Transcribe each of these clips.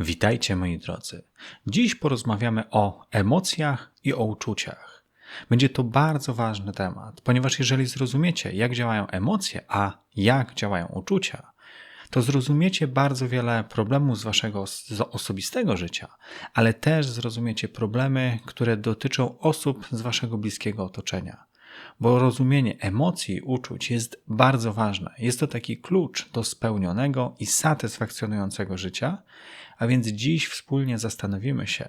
Witajcie moi drodzy. Dziś porozmawiamy o emocjach i o uczuciach. Będzie to bardzo ważny temat, ponieważ jeżeli zrozumiecie, jak działają emocje, a jak działają uczucia, to zrozumiecie bardzo wiele problemów z waszego osobistego życia, ale też zrozumiecie problemy, które dotyczą osób z waszego bliskiego otoczenia. Bo rozumienie emocji i uczuć jest bardzo ważne. Jest to taki klucz do spełnionego i satysfakcjonującego życia, a więc dziś wspólnie zastanowimy się,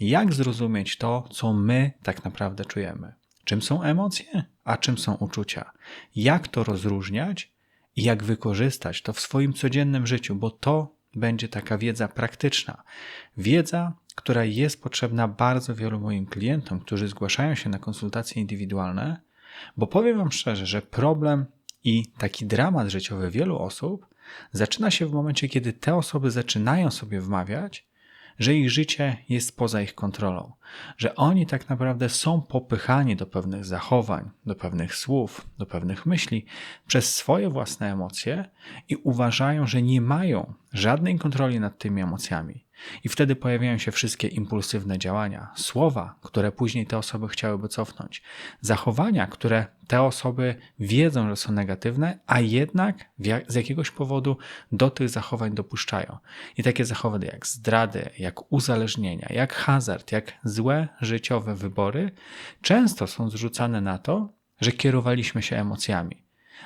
jak zrozumieć to, co my tak naprawdę czujemy. Czym są emocje, a czym są uczucia? Jak to rozróżniać i jak wykorzystać to w swoim codziennym życiu, bo to będzie taka wiedza praktyczna. Wiedza, która jest potrzebna bardzo wielu moim klientom, którzy zgłaszają się na konsultacje indywidualne, bo powiem Wam szczerze, że problem i taki dramat życiowy wielu osób zaczyna się w momencie, kiedy te osoby zaczynają sobie wmawiać, że ich życie jest poza ich kontrolą, że oni tak naprawdę są popychani do pewnych zachowań, do pewnych słów, do pewnych myśli przez swoje własne emocje i uważają, że nie mają żadnej kontroli nad tymi emocjami. I wtedy pojawiają się wszystkie impulsywne działania, słowa, które później te osoby chciałyby cofnąć, zachowania, które te osoby wiedzą, że są negatywne, a jednak z jakiegoś powodu do tych zachowań dopuszczają. I takie zachowania jak zdrady, jak uzależnienia, jak hazard, jak złe życiowe wybory często są zrzucane na to, że kierowaliśmy się emocjami.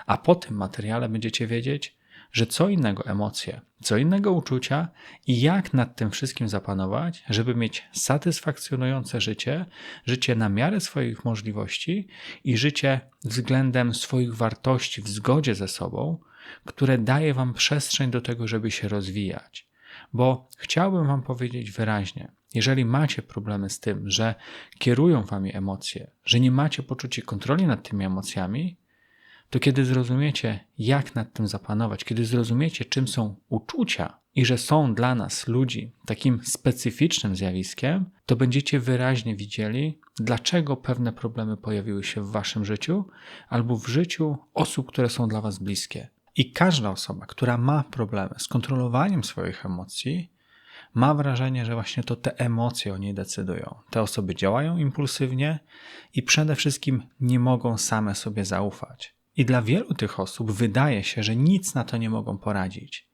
A po tym materiale będziecie wiedzieć, że co innego emocje, co innego uczucia i jak nad tym wszystkim zapanować, żeby mieć satysfakcjonujące życie, życie na miarę swoich możliwości i życie względem swoich wartości w zgodzie ze sobą, które daje Wam przestrzeń do tego, żeby się rozwijać. Bo chciałbym Wam powiedzieć wyraźnie, jeżeli macie problemy z tym, że kierują Wami emocje, że nie macie poczucia kontroli nad tymi emocjami, to kiedy zrozumiecie, jak nad tym zapanować, kiedy zrozumiecie, czym są uczucia i że są dla nas, ludzi, takim specyficznym zjawiskiem, to będziecie wyraźnie widzieli, dlaczego pewne problemy pojawiły się w waszym życiu albo w życiu osób, które są dla was bliskie. I każda osoba, która ma problemy z kontrolowaniem swoich emocji, ma wrażenie, że właśnie to te emocje o niej decydują. Te osoby działają impulsywnie i przede wszystkim nie mogą same sobie zaufać. I dla wielu tych osób wydaje się, że nic na to nie mogą poradzić.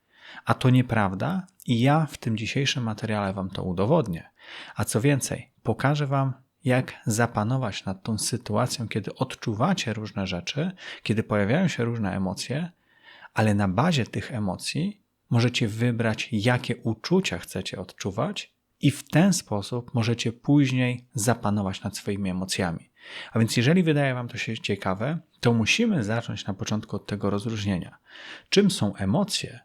A to nieprawda i ja w tym dzisiejszym materiale Wam to udowodnię. A co więcej, pokażę Wam, jak zapanować nad tą sytuacją, kiedy odczuwacie różne rzeczy, kiedy pojawiają się różne emocje, ale na bazie tych emocji możecie wybrać, jakie uczucia chcecie odczuwać, i w ten sposób możecie później zapanować nad swoimi emocjami. A więc, jeżeli wydaje Wam to się ciekawe, to musimy zacząć na początku od tego rozróżnienia. Czym są emocje,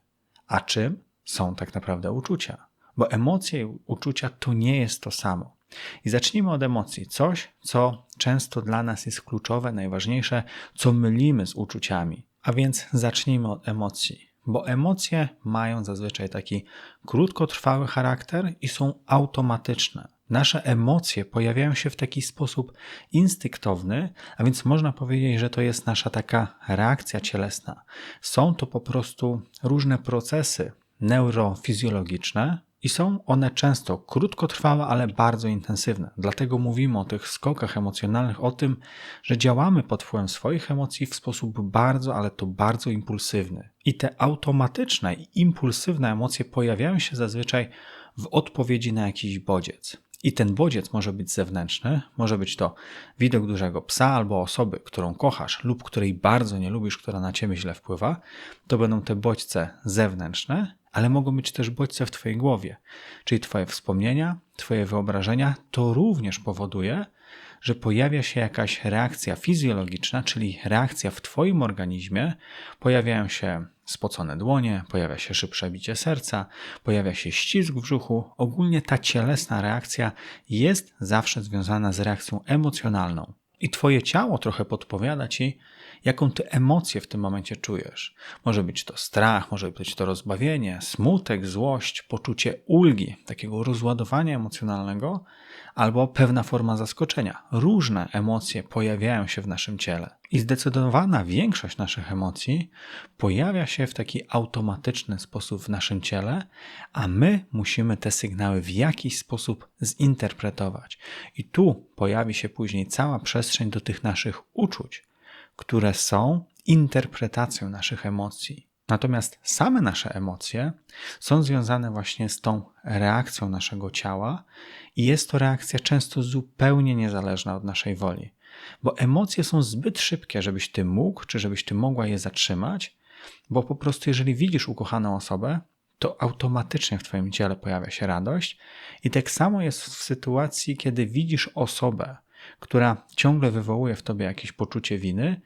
a czym są tak naprawdę uczucia? Bo emocje i uczucia to nie jest to samo. I zacznijmy od emocji. Coś, co często dla nas jest kluczowe, najważniejsze, co mylimy z uczuciami. A więc zacznijmy od emocji bo emocje mają zazwyczaj taki krótkotrwały charakter i są automatyczne. Nasze emocje pojawiają się w taki sposób instynktowny, a więc można powiedzieć, że to jest nasza taka reakcja cielesna. Są to po prostu różne procesy neurofizjologiczne, i są one często krótkotrwałe, ale bardzo intensywne. Dlatego mówimy o tych skokach emocjonalnych, o tym, że działamy pod wpływem swoich emocji w sposób bardzo, ale to bardzo impulsywny. I te automatyczne i impulsywne emocje pojawiają się zazwyczaj w odpowiedzi na jakiś bodziec. I ten bodziec może być zewnętrzny, może być to widok dużego psa albo osoby, którą kochasz lub której bardzo nie lubisz, która na ciebie źle wpływa. To będą te bodźce zewnętrzne, ale mogą być też bodźce w twojej głowie, czyli twoje wspomnienia, twoje wyobrażenia. To również powoduje, że pojawia się jakaś reakcja fizjologiczna, czyli reakcja w Twoim organizmie, pojawiają się spocone dłonie, pojawia się szybsze bicie serca, pojawia się ścisk w brzuchu. Ogólnie ta cielesna reakcja jest zawsze związana z reakcją emocjonalną. I Twoje ciało trochę podpowiada Ci, jaką ty emocję w tym momencie czujesz. Może być to strach, może być to rozbawienie, smutek, złość, poczucie ulgi, takiego rozładowania emocjonalnego, albo pewna forma zaskoczenia. Różne emocje pojawiają się w naszym ciele. I zdecydowana większość naszych emocji pojawia się w taki automatyczny sposób w naszym ciele, a my musimy te sygnały w jakiś sposób zinterpretować. I tu pojawi się później cała przestrzeń do tych naszych uczuć, które są interpretacją naszych emocji. Natomiast same nasze emocje są związane właśnie z tą reakcją naszego ciała i jest to reakcja często zupełnie niezależna od naszej woli. Bo emocje są zbyt szybkie, żebyś ty mógł, czy żebyś ty mogła je zatrzymać, bo po prostu jeżeli widzisz ukochaną osobę, to automatycznie w twoim ciele pojawia się radość i tak samo jest w sytuacji, kiedy widzisz osobę, która ciągle wywołuje w tobie jakieś poczucie winy,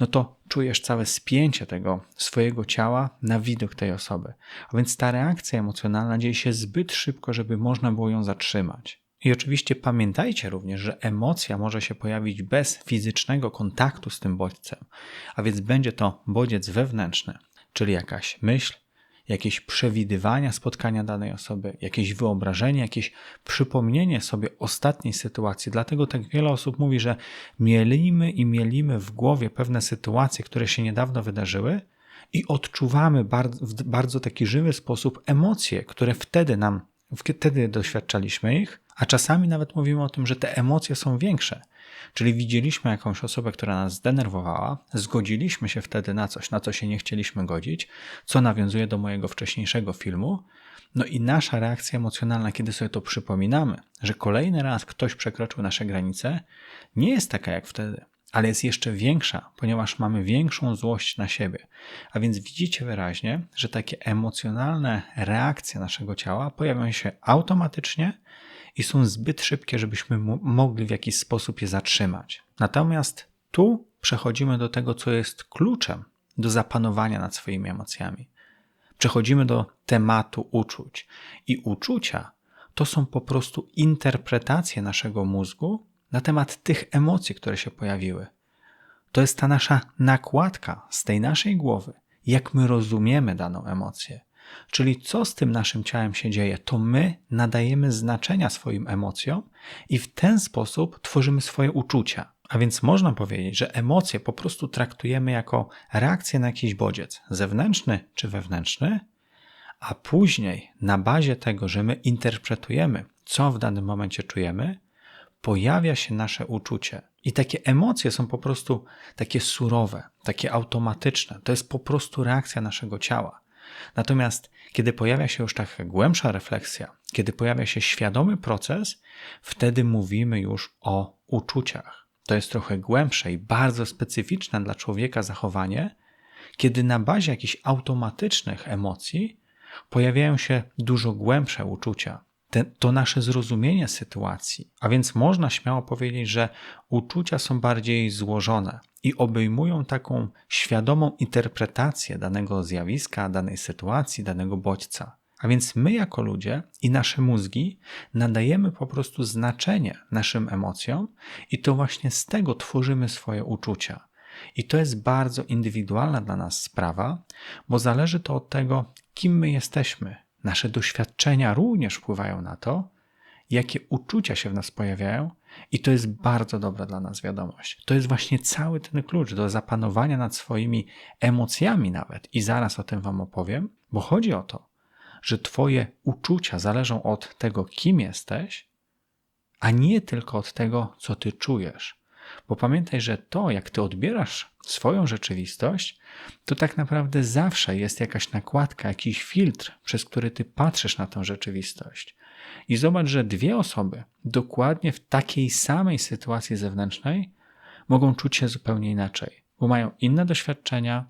no to czujesz całe spięcie tego swojego ciała na widok tej osoby. A więc ta reakcja emocjonalna dzieje się zbyt szybko, żeby można było ją zatrzymać. I oczywiście pamiętajcie również, że emocja może się pojawić bez fizycznego kontaktu z tym bodźcem, a więc będzie to bodziec wewnętrzny, czyli jakaś myśl, jakieś przewidywania spotkania danej osoby, jakieś wyobrażenie, jakieś przypomnienie sobie ostatniej sytuacji. Dlatego tak wiele osób mówi, że mielimy i mielimy w głowie pewne sytuacje, które się niedawno wydarzyły i odczuwamy w bardzo taki żywy sposób emocje, które wtedy nam, wtedy doświadczaliśmy ich, a czasami nawet mówimy o tym, że te emocje są większe. Czyli widzieliśmy jakąś osobę, która nas zdenerwowała, zgodziliśmy się wtedy na coś, na co się nie chcieliśmy godzić, co nawiązuje do mojego wcześniejszego filmu. No i nasza reakcja emocjonalna, kiedy sobie to przypominamy, że kolejny raz ktoś przekroczył nasze granice, nie jest taka jak wtedy, ale jest jeszcze większa, ponieważ mamy większą złość na siebie. A więc widzicie wyraźnie, że takie emocjonalne reakcje naszego ciała pojawiają się automatycznie i są zbyt szybkie, żebyśmy mogli w jakiś sposób je zatrzymać. Natomiast tu przechodzimy do tego, co jest kluczem do zapanowania nad swoimi emocjami. Przechodzimy do tematu uczuć. I uczucia to są po prostu interpretacje naszego mózgu na temat tych emocji, które się pojawiły. To jest ta nasza nakładka z tej naszej głowy, jak my rozumiemy daną emocję. Czyli co z tym naszym ciałem się dzieje? To my nadajemy znaczenia swoim emocjom i w ten sposób tworzymy swoje uczucia. A więc można powiedzieć, że emocje po prostu traktujemy jako reakcję na jakiś bodziec, zewnętrzny czy wewnętrzny, a później na bazie tego, że my interpretujemy, co w danym momencie czujemy, pojawia się nasze uczucie. I takie emocje są po prostu takie surowe, takie automatyczne. To jest po prostu reakcja naszego ciała. Natomiast kiedy pojawia się już taka głębsza refleksja, kiedy pojawia się świadomy proces, wtedy mówimy już o uczuciach. To jest trochę głębsze i bardzo specyficzne dla człowieka zachowanie, kiedy na bazie jakichś automatycznych emocji pojawiają się dużo głębsze uczucia. Te, to nasze zrozumienie sytuacji. A więc można śmiało powiedzieć, że uczucia są bardziej złożone i obejmują taką świadomą interpretację danego zjawiska, danej sytuacji, danego bodźca. A więc my, jako ludzie i nasze mózgi, nadajemy po prostu znaczenie naszym emocjom, i to właśnie z tego tworzymy swoje uczucia. I to jest bardzo indywidualna dla nas sprawa, bo zależy to od tego, kim my jesteśmy. Nasze doświadczenia również wpływają na to, jakie uczucia się w nas pojawiają, i to jest bardzo dobra dla nas wiadomość. To jest właśnie cały ten klucz do zapanowania nad swoimi emocjami, nawet. I zaraz o tym Wam opowiem, bo chodzi o to, że Twoje uczucia zależą od tego, kim jesteś, a nie tylko od tego, co Ty czujesz. Bo pamiętaj, że to, jak Ty odbierasz swoją rzeczywistość, to tak naprawdę zawsze jest jakaś nakładka, jakiś filtr, przez który Ty patrzysz na tę rzeczywistość. I zobacz, że dwie osoby dokładnie w takiej samej sytuacji zewnętrznej mogą czuć się zupełnie inaczej, bo mają inne doświadczenia,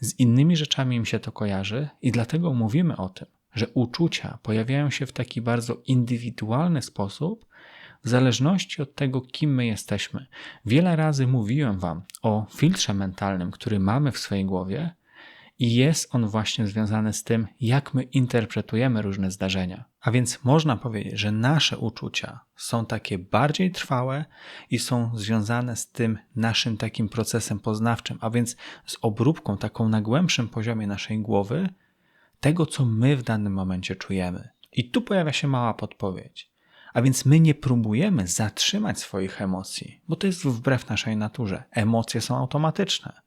z innymi rzeczami im się to kojarzy i dlatego mówimy o tym, że uczucia pojawiają się w taki bardzo indywidualny sposób, w zależności od tego, kim my jesteśmy. Wiele razy mówiłem Wam o filtrze mentalnym, który mamy w swojej głowie, i jest on właśnie związany z tym, jak my interpretujemy różne zdarzenia. A więc można powiedzieć, że nasze uczucia są takie bardziej trwałe i są związane z tym naszym takim procesem poznawczym, a więc z obróbką taką na głębszym poziomie naszej głowy tego, co my w danym momencie czujemy. I tu pojawia się mała podpowiedź. A więc my nie próbujemy zatrzymać swoich emocji, bo to jest wbrew naszej naturze. Emocje są automatyczne.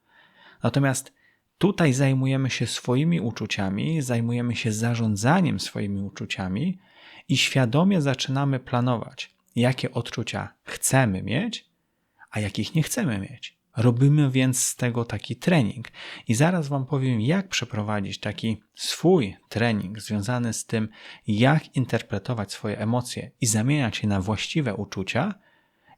Natomiast tutaj zajmujemy się swoimi uczuciami, zajmujemy się zarządzaniem swoimi uczuciami i świadomie zaczynamy planować, jakie odczucia chcemy mieć, a jakich nie chcemy mieć. Robimy więc z tego taki trening. I zaraz Wam powiem, jak przeprowadzić taki swój trening związany z tym, jak interpretować swoje emocje i zamieniać je na właściwe uczucia,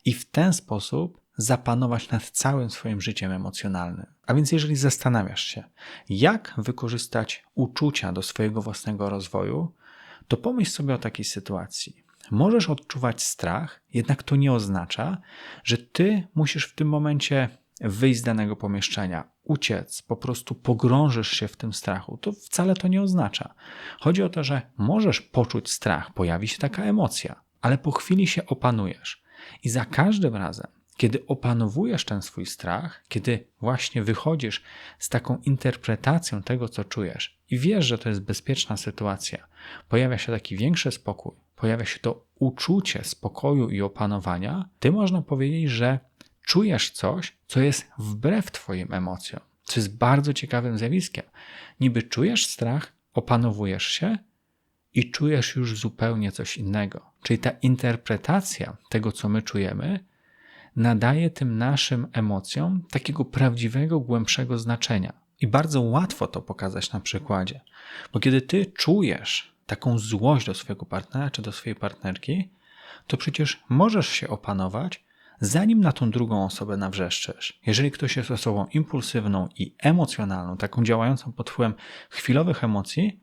i w ten sposób zapanować nad całym swoim życiem emocjonalnym. A więc, jeżeli zastanawiasz się, jak wykorzystać uczucia do swojego własnego rozwoju, to pomyśl sobie o takiej sytuacji. Możesz odczuwać strach, jednak to nie oznacza, że ty musisz w tym momencie wyjść z danego pomieszczenia, uciec, po prostu pogrążysz się w tym strachu. To wcale to nie oznacza. Chodzi o to, że możesz poczuć strach, pojawi się taka emocja, ale po chwili się opanujesz. I za każdym razem, kiedy opanowujesz ten swój strach, kiedy właśnie wychodzisz z taką interpretacją tego, co czujesz i wiesz, że to jest bezpieczna sytuacja, pojawia się taki większy spokój, pojawia się to uczucie spokoju i opanowania, ty można powiedzieć, że czujesz coś, co jest wbrew Twoim emocjom, co jest bardzo ciekawym zjawiskiem. Niby czujesz strach, opanowujesz się i czujesz już zupełnie coś innego. Czyli ta interpretacja tego, co my czujemy, nadaje tym naszym emocjom takiego prawdziwego, głębszego znaczenia. I bardzo łatwo to pokazać na przykładzie, bo kiedy ty czujesz taką złość do swojego partnera czy do swojej partnerki, to przecież możesz się opanować zanim na tą drugą osobę nawrzeszczysz. Jeżeli ktoś jest osobą impulsywną i emocjonalną, taką działającą pod wpływem chwilowych emocji,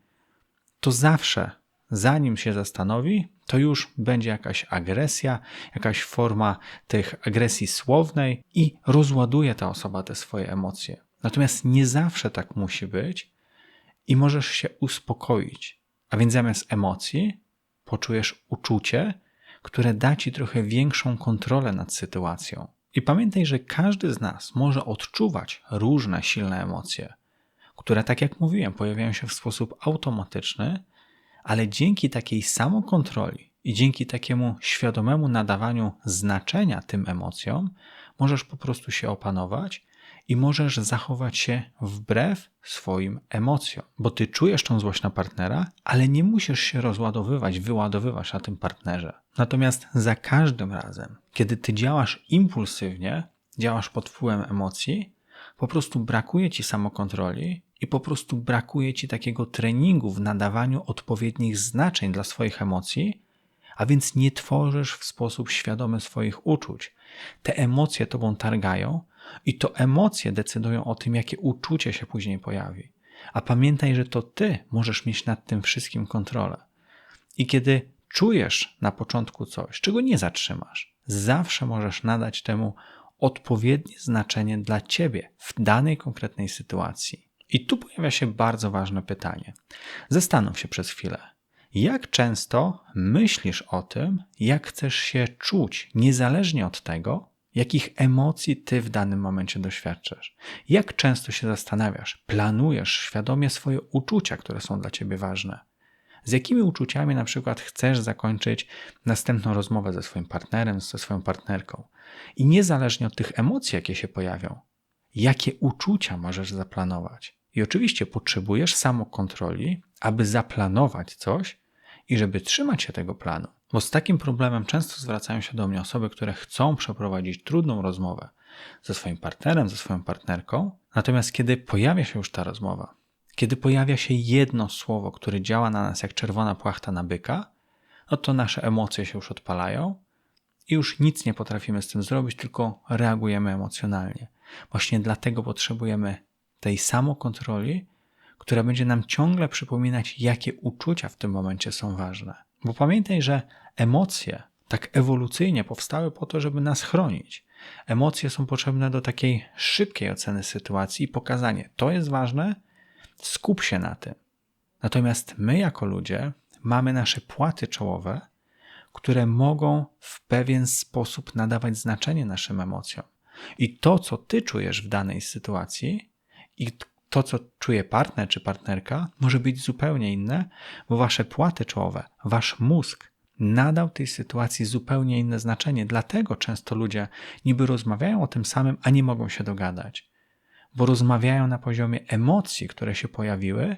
to zawsze, zanim się zastanowi, to już będzie jakaś agresja, jakaś forma tych agresji słownej i rozładuje ta osoba te swoje emocje. Natomiast nie zawsze tak musi być i możesz się uspokoić. A więc zamiast emocji poczujesz uczucie, które da ci trochę większą kontrolę nad sytuacją. I pamiętaj, że każdy z nas może odczuwać różne silne emocje, które, tak jak mówiłem, pojawiają się w sposób automatyczny, ale dzięki takiej samokontroli i dzięki takiemu świadomemu nadawaniu znaczenia tym emocjom, możesz po prostu się opanować i możesz zachować się wbrew swoim emocjom, bo ty czujesz tą złość na partnera, ale nie musisz się rozładowywać, wyładowywać na tym partnerze. Natomiast za każdym razem, kiedy ty działasz impulsywnie, działasz pod wpływem emocji, po prostu brakuje ci samokontroli i po prostu brakuje ci takiego treningu w nadawaniu odpowiednich znaczeń dla swoich emocji, a więc nie tworzysz w sposób świadomy swoich uczuć. Te emocje tobą targają, i to emocje decydują o tym, jakie uczucie się później pojawi. A pamiętaj, że to ty możesz mieć nad tym wszystkim kontrolę. I kiedy czujesz na początku coś, czego nie zatrzymasz, zawsze możesz nadać temu odpowiednie znaczenie dla ciebie w danej konkretnej sytuacji. I tu pojawia się bardzo ważne pytanie. Zastanów się przez chwilę. Jak często myślisz o tym, jak chcesz się czuć, niezależnie od tego, jakich emocji ty w danym momencie doświadczasz. Jak często się zastanawiasz, planujesz świadomie swoje uczucia, które są dla ciebie ważne. Z jakimi uczuciami na przykład chcesz zakończyć następną rozmowę ze swoim partnerem, ze swoją partnerką. I niezależnie od tych emocji, jakie się pojawią, jakie uczucia możesz zaplanować. I oczywiście potrzebujesz samokontroli, aby zaplanować coś i żeby trzymać się tego planu. Bo z takim problemem często zwracają się do mnie osoby, które chcą przeprowadzić trudną rozmowę ze swoim partnerem, ze swoją partnerką, natomiast kiedy pojawia się już ta rozmowa, kiedy pojawia się jedno słowo, które działa na nas jak czerwona płachta na byka, no to nasze emocje się już odpalają i już nic nie potrafimy z tym zrobić, tylko reagujemy emocjonalnie. Właśnie dlatego potrzebujemy tej samokontroli, która będzie nam ciągle przypominać, jakie uczucia w tym momencie są ważne. Bo pamiętaj, że emocje tak ewolucyjnie powstały po to, żeby nas chronić. Emocje są potrzebne do takiej szybkiej oceny sytuacji i pokazanie, to jest ważne, skup się na tym. Natomiast my, jako ludzie, mamy nasze płaty czołowe, które mogą w pewien sposób nadawać znaczenie naszym emocjom. I to, co ty czujesz w danej sytuacji, i to, co czuje partner czy partnerka, może być zupełnie inne, bo wasze płaty czołowe, wasz mózg nadał tej sytuacji zupełnie inne znaczenie. Dlatego często ludzie niby rozmawiają o tym samym, a nie mogą się dogadać, bo rozmawiają na poziomie emocji, które się pojawiły,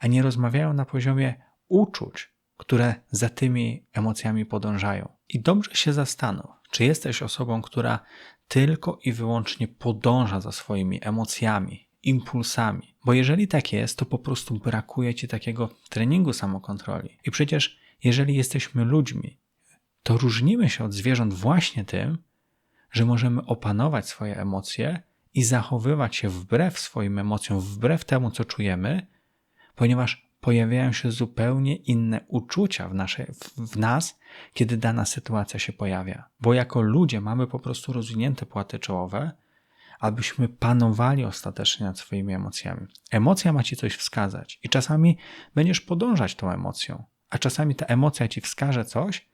a nie rozmawiają na poziomie uczuć, które za tymi emocjami podążają. I dobrze się zastanów, czy jesteś osobą, która tylko i wyłącznie podąża za swoimi emocjami, impulsami. Bo jeżeli tak jest, to po prostu brakuje ci takiego treningu samokontroli. I przecież, jeżeli jesteśmy ludźmi, to różnimy się od zwierząt właśnie tym, że możemy opanować swoje emocje i zachowywać się wbrew swoim emocjom, wbrew temu, co czujemy, ponieważ pojawiają się zupełnie inne uczucia w, w nas, kiedy dana sytuacja się pojawia. Bo jako ludzie mamy po prostu rozwinięte płaty czołowe, abyśmy panowali ostatecznie nad swoimi emocjami. Emocja ma ci coś wskazać i czasami będziesz podążać tą emocją, a czasami ta emocja ci wskaże coś,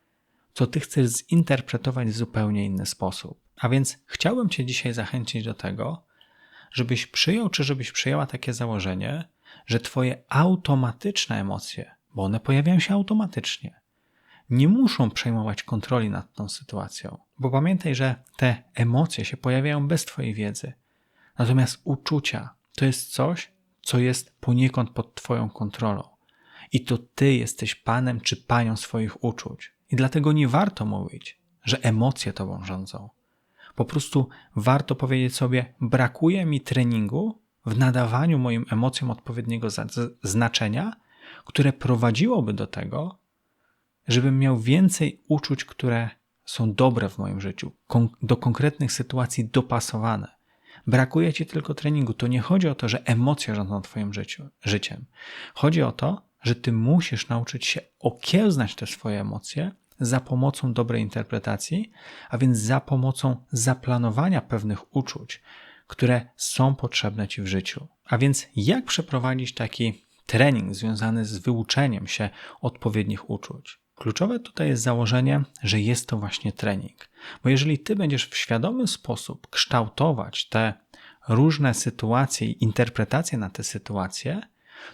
co ty chcesz zinterpretować w zupełnie inny sposób. A więc chciałbym cię dzisiaj zachęcić do tego, żebyś przyjął czy żebyś przyjęła takie założenie, że twoje automatyczne emocje, bo one pojawiają się automatycznie, nie muszą przejmować kontroli nad tą sytuacją. Bo pamiętaj, że te emocje się pojawiają bez Twojej wiedzy. Natomiast uczucia to jest coś, co jest poniekąd pod Twoją kontrolą. I to Ty jesteś panem czy panią swoich uczuć. I dlatego nie warto mówić, że emocje Tobą rządzą. Po prostu warto powiedzieć sobie: brakuje mi treningu w nadawaniu moim emocjom odpowiedniego znaczenia, które prowadziłoby do tego, żebym miał więcej uczuć, które są dobre w moim życiu, do konkretnych sytuacji dopasowane. Brakuje ci tylko treningu. To nie chodzi o to, że emocje rządzą twoim życiu, życiem. Chodzi o to, że ty musisz nauczyć się okiełznać te swoje emocje za pomocą dobrej interpretacji, a więc za pomocą zaplanowania pewnych uczuć, które są potrzebne ci w życiu. A więc jak przeprowadzić taki trening związany z wyuczeniem się odpowiednich uczuć? Kluczowe tutaj jest założenie, że jest to właśnie trening. Bo jeżeli ty będziesz w świadomy sposób kształtować te różne sytuacje i interpretacje na te sytuacje,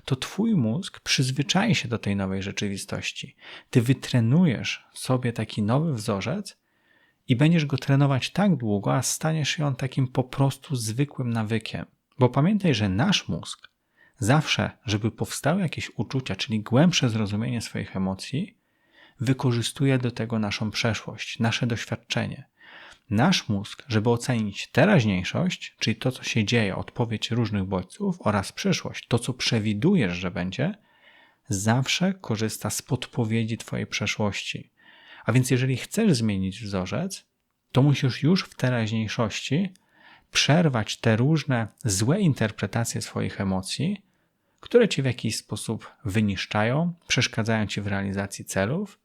to twój mózg przyzwyczai się do tej nowej rzeczywistości. Ty wytrenujesz sobie taki nowy wzorzec i będziesz go trenować tak długo, a staniesz się on takim po prostu zwykłym nawykiem. Bo pamiętaj, że nasz mózg zawsze, żeby powstały jakieś uczucia, czyli głębsze zrozumienie swoich emocji, wykorzystuje do tego naszą przeszłość, nasze doświadczenie. Nasz mózg, żeby ocenić teraźniejszość, czyli to, co się dzieje, odpowiedź różnych bodźców oraz przyszłość, to, co przewidujesz, że będzie, zawsze korzysta z podpowiedzi Twojej przeszłości. A więc, jeżeli chcesz zmienić wzorzec, to musisz już w teraźniejszości przerwać te różne złe interpretacje swoich emocji, które ci w jakiś sposób wyniszczają, przeszkadzają ci w realizacji celów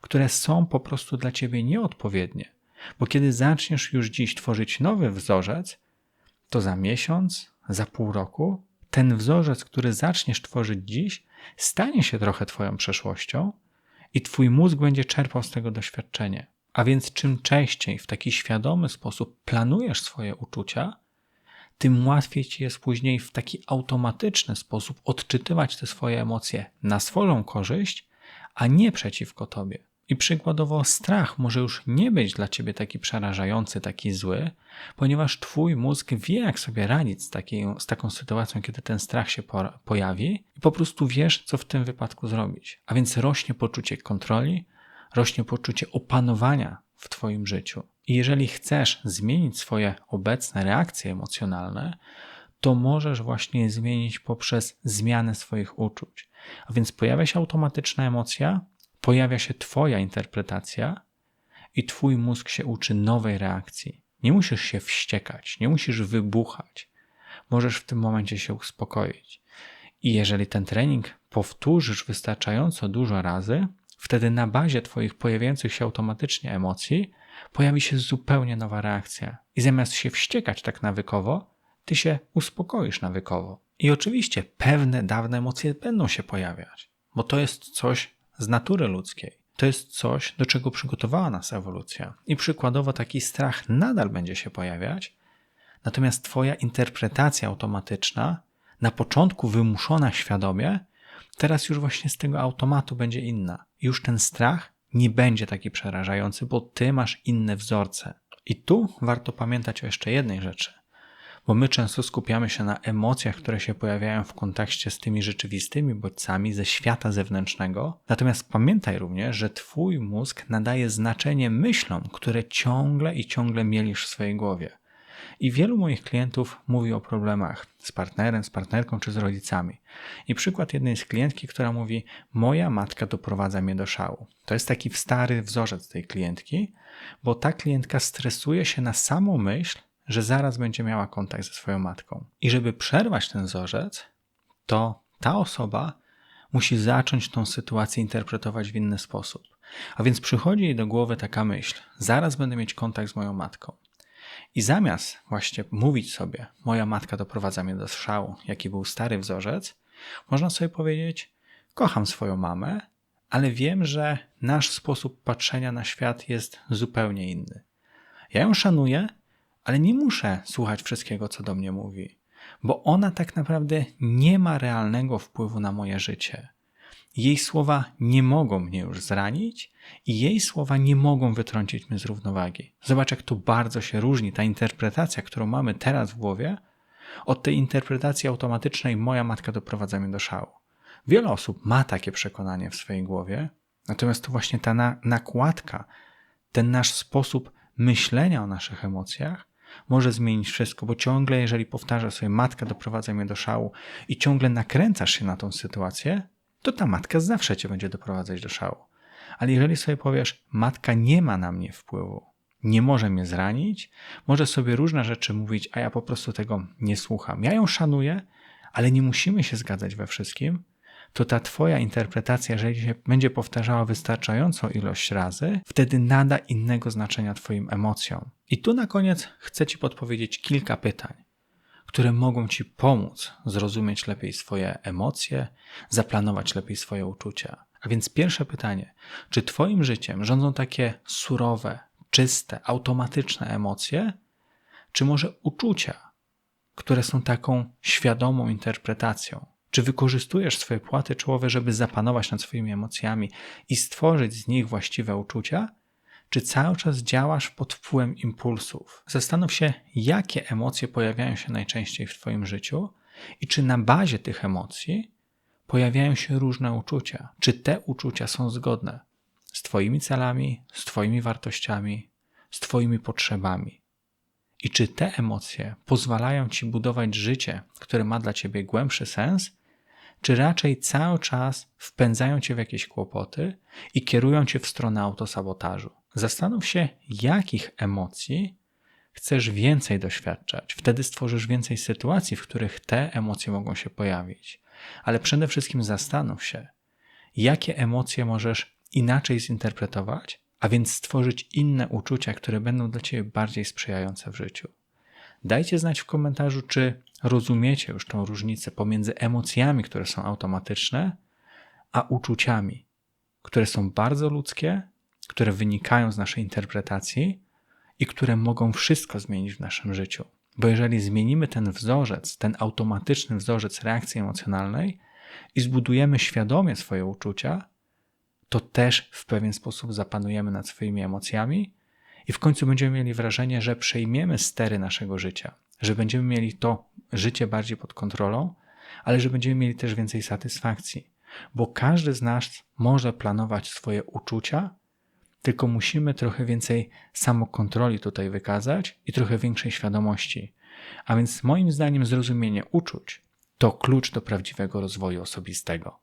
które są po prostu dla ciebie nieodpowiednie. Bo kiedy zaczniesz już dziś tworzyć nowy wzorzec, to za miesiąc, za pół roku, ten wzorzec, który zaczniesz tworzyć dziś, stanie się trochę Twoją przeszłością i Twój mózg będzie czerpał z tego doświadczenie. A więc czym częściej w taki świadomy sposób planujesz swoje uczucia, tym łatwiej ci jest później w taki automatyczny sposób odczytywać te swoje emocje na swoją korzyść, a nie przeciwko tobie. I przykładowo strach może już nie być dla ciebie taki przerażający, taki zły, ponieważ twój mózg wie, jak sobie radzić z, takiej, z taką sytuacją, kiedy ten strach się po, pojawi, i po prostu wiesz, co w tym wypadku zrobić. A więc rośnie poczucie kontroli, rośnie poczucie opanowania w twoim życiu. I jeżeli chcesz zmienić swoje obecne reakcje emocjonalne, to możesz właśnie je zmienić poprzez zmianę swoich uczuć. A więc pojawia się automatyczna emocja, pojawia się Twoja interpretacja i Twój mózg się uczy nowej reakcji. Nie musisz się wściekać, nie musisz wybuchać. Możesz w tym momencie się uspokoić. I jeżeli ten trening powtórzysz wystarczająco dużo razy, wtedy na bazie Twoich pojawiających się automatycznie emocji pojawi się zupełnie nowa reakcja. I zamiast się wściekać tak nawykowo, Ty się uspokoisz nawykowo. I oczywiście pewne dawne emocje będą się pojawiać, bo to jest coś z natury ludzkiej. To jest coś, do czego przygotowała nas ewolucja. I przykładowo taki strach nadal będzie się pojawiać, natomiast Twoja interpretacja automatyczna, na początku wymuszona świadomie, teraz już właśnie z tego automatu będzie inna. Już ten strach nie będzie taki przerażający, bo Ty masz inne wzorce. I tu warto pamiętać o jeszcze jednej rzeczy bo my często skupiamy się na emocjach, które się pojawiają w kontekście z tymi rzeczywistymi bodźcami ze świata zewnętrznego. Natomiast pamiętaj również, że Twój mózg nadaje znaczenie myślom, które ciągle i ciągle mielisz w swojej głowie. I wielu moich klientów mówi o problemach z partnerem, z partnerką czy z rodzicami. I przykład jednej z klientki, która mówi: Moja matka doprowadza mnie do szału. To jest taki stary wzorzec tej klientki, bo ta klientka stresuje się na samą myśl, że zaraz będzie miała kontakt ze swoją matką. I żeby przerwać ten wzorzec, to ta osoba musi zacząć tą sytuację interpretować w inny sposób. A więc przychodzi jej do głowy taka myśl: zaraz będę mieć kontakt z moją matką. I zamiast właśnie mówić sobie, moja matka doprowadza mnie do szału, jaki był stary wzorzec, można sobie powiedzieć: kocham swoją mamę, ale wiem, że nasz sposób patrzenia na świat jest zupełnie inny. Ja ją szanuję, ale nie muszę słuchać wszystkiego, co do mnie mówi, bo ona tak naprawdę nie ma realnego wpływu na moje życie. Jej słowa nie mogą mnie już zranić i jej słowa nie mogą wytrącić mnie z równowagi. Zobacz, jak to bardzo się różni ta interpretacja, którą mamy teraz w głowie, od tej interpretacji automatycznej moja matka doprowadza mnie do szału. Wiele osób ma takie przekonanie w swojej głowie, natomiast to właśnie ta na nakładka, ten nasz sposób myślenia o naszych emocjach może zmienić wszystko, bo ciągle, jeżeli powtarza sobie, matka doprowadza mnie do szału i ciągle nakręcasz się na tą sytuację, to ta matka zawsze cię będzie doprowadzać do szału. Ale jeżeli sobie powiesz, matka nie ma na mnie wpływu, nie może mnie zranić, może sobie różne rzeczy mówić, a ja po prostu tego nie słucham. Ja ją szanuję, ale nie musimy się zgadzać we wszystkim, to ta Twoja interpretacja, jeżeli się będzie powtarzała wystarczającą ilość razy, wtedy nada innego znaczenia Twoim emocjom. I tu na koniec chcę Ci podpowiedzieć kilka pytań, które mogą Ci pomóc zrozumieć lepiej swoje emocje, zaplanować lepiej swoje uczucia. A więc pierwsze pytanie: czy Twoim życiem rządzą takie surowe, czyste, automatyczne emocje, czy może uczucia, które są taką świadomą interpretacją? Czy wykorzystujesz swoje płaty czołowe, żeby zapanować nad swoimi emocjami i stworzyć z nich właściwe uczucia? Czy cały czas działasz pod wpływem impulsów? Zastanów się, jakie emocje pojawiają się najczęściej w Twoim życiu i czy na bazie tych emocji pojawiają się różne uczucia. Czy te uczucia są zgodne z Twoimi celami, z Twoimi wartościami, z Twoimi potrzebami? I czy te emocje pozwalają Ci budować życie, które ma dla Ciebie głębszy sens, czy raczej cały czas wpędzają cię w jakieś kłopoty i kierują cię w stronę autosabotażu. Zastanów się, jakich emocji chcesz więcej doświadczać. Wtedy stworzysz więcej sytuacji, w których te emocje mogą się pojawić. Ale przede wszystkim zastanów się, jakie emocje możesz inaczej zinterpretować, a więc stworzyć inne uczucia, które będą dla ciebie bardziej sprzyjające w życiu. Dajcie znać w komentarzu, czy rozumiecie już tą różnicę pomiędzy emocjami, które są automatyczne, a uczuciami, które są bardzo ludzkie, które wynikają z naszej interpretacji i które mogą wszystko zmienić w naszym życiu. Bo jeżeli zmienimy ten wzorzec, ten automatyczny wzorzec reakcji emocjonalnej i zbudujemy świadomie swoje uczucia, to też w pewien sposób zapanujemy nad swoimi emocjami i w końcu będziemy mieli wrażenie, że przejmiemy stery naszego życia, że będziemy mieli to życie bardziej pod kontrolą, ale że będziemy mieli też więcej satysfakcji, bo każdy z nas może planować swoje uczucia, tylko musimy trochę więcej samokontroli tutaj wykazać i trochę większej świadomości. A więc moim zdaniem zrozumienie uczuć to klucz do prawdziwego rozwoju osobistego.